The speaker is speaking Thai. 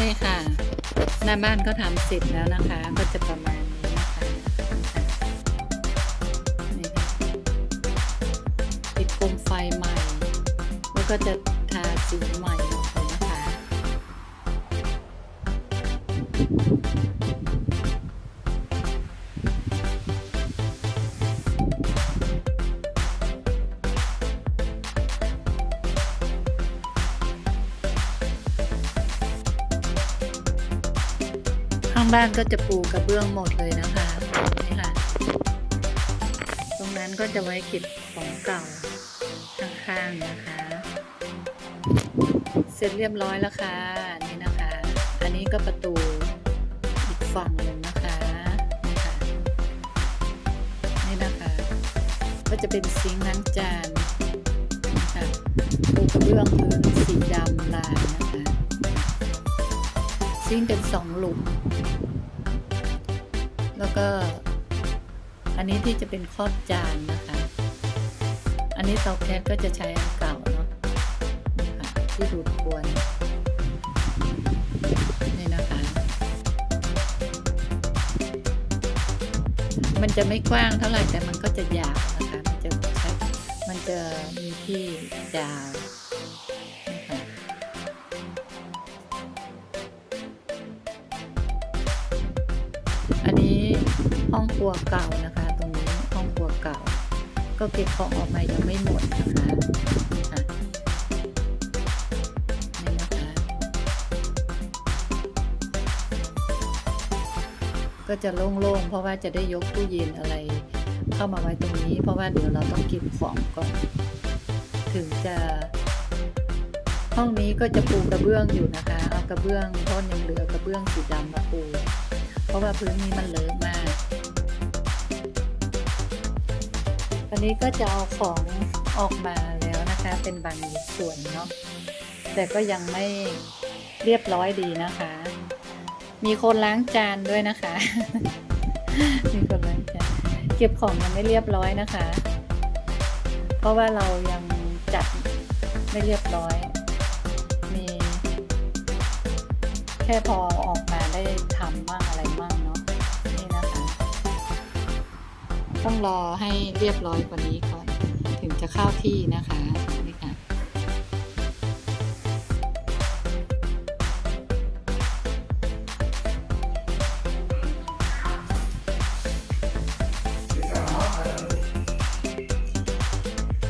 นี่ค่ะ หน้าบ้านก็ทำเสร็จแล้วนะคะ ก็จะประมาณนี้นะคะนี่ค่ะติดโคมไฟใหม่ แล้วก็จะทาสีใหม่ ข้างบ้านก็จะปูกระเบื้องหมดเลยนะคะนี่ค่ะ ตรงนั้นก็จะไว้เก็บของเก่าข้างๆนะคะ เสร็จเรียบร้อยแล้วค่ะนี่นะคะ อันนี้ก็ประตูอีกฝั่งหนึ่งนะคะนี่ค่ะนี่นะคะ ก็จะเป็นซิงค์ล้างจานนี่ค่ะปูกระเบื้องพื้นสีดำลายนะคะ ซิงเป็นสองหลุม แล้วก็ อันนี้ที่จะเป็นครอบจานนะคะ อันนี้เตาแก๊สก็จะใช้อันเก่าเนาะนี่ค่ะที่ดูดควนนี่นะคะ มันจะไม่กว้างเท่าไหร่แต่มันก็จะยาวนะคะ มันจะมันจะมีที่ยาว อันนี้ห้องครัวเก่านะคะ ตรงนี้ห้องครัวเก่า ก็เก็บของออกมายังไม่หมดนะคะนี่ค่ะนี่นะคะก็จะโล่งๆ เพราะว่าจะได้ยกตู้เย็นอะไร เข้ามาไว้ตรงนี้ เพราะว่าเดี๋ยวเราต้องเก็บของก่อนถึงจะ ห้องนี้ก็จะปูกระเบื้องอยู่นะคะ เอากระเบื้องท่อนยังเหลือกระเบื้องสีดำมาปู ราะว่าพื้นนี้มันเลอะมาก ตอนนี้ก็จะเอาของออกมาแล้วนะคะ เป็นบางส่วนเนาะ แต่ก็ยังไม่เรียบร้อยดีนะคะ มีคนล้างจานด้วยนะคะ มีคนล้างจาน เก็บของยังไม่เรียบร้อยนะคะ เพราะว่าเรายังจัดไม่เรียบร้อย มีแค่พอออกมาได้ ต้องรอให้เรียบร้อยกว่านี้ก่อน ถึงจะเข้าที่นะคะ